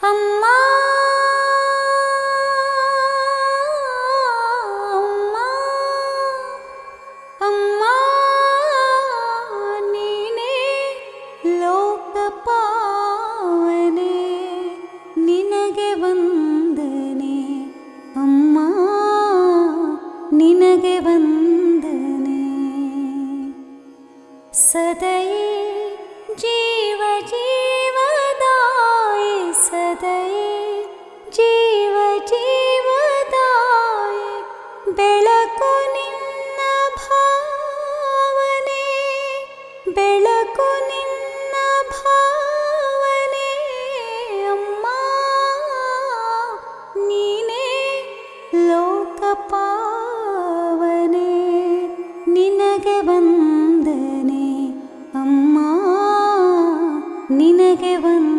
ಅಮ್ಮ ಅಮ್ಮ ಅಮ್ಮ ನೀನೇ ಲೋಕಪಾವನೆ ನಿನಗೆ ವಂದನೆ ಅಮ್ಮ ನಿನಗೆ ವಂದನೆ ಸದೈ ಜೀವ ಜೀವದಾಯಿ ಜೀವ ಜೀವದಾಯಿ ಬೆಳಕು ನಿನ್ನ ಭಾವನೆ, ಬೆಳಕು ನಿನ್ನ ಭಾವನೆ. ಅಮ್ಮ, ನೀನೇ ಲೋಕಪಾವನೆ ನಿನಗೆ ವಂದನೆ. ಅಮ್ಮ, ನಿನಗೆ ವಂದನೆ.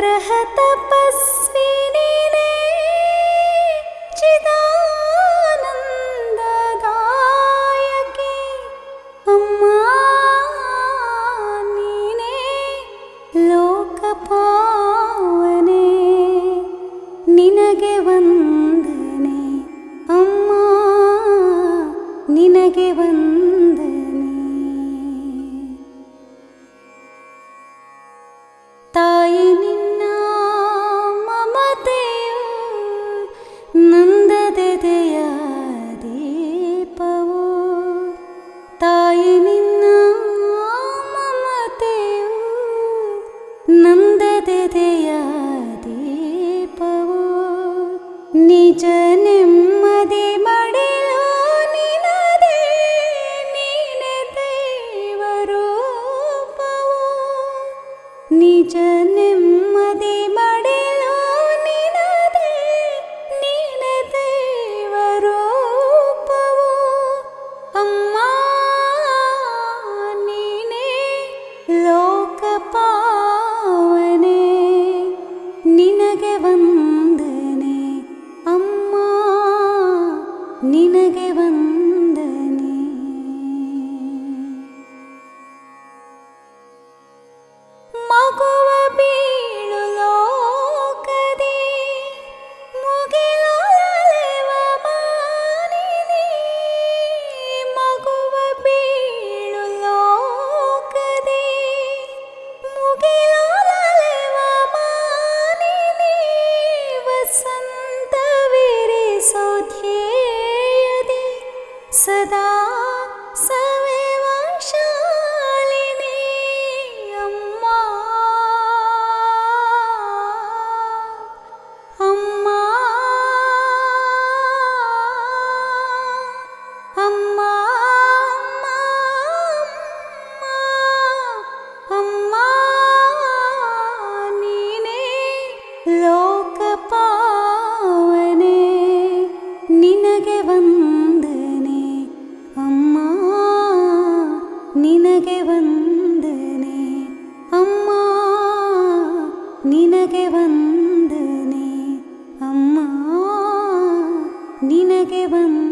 ग्रहतपस्वी। ನಿಜ ನೆಮ್ಮದಿ ಮಡಿಲು ನಿನದೇ ನೀನೆ ದೇವರೂಪವು ನಿಜ ನೆಮ್ಮದಿ ಮಡಿಲು ನಿನದೇ ನೀನೆ ದೇವರೂಪವು ಅಮ್ಮ ನೀನೇ ಲೋಕಪಾವನೆ ನಿನಗೆ ವಂದನೆ سوي وعشاق ನಿನಗೆ ವಂದನೆ. ಅಮ್ಮ ನಿನಗೆ ವಂದನೆ. ಅಮ್ಮ ನಿನಗೆ ವಂದ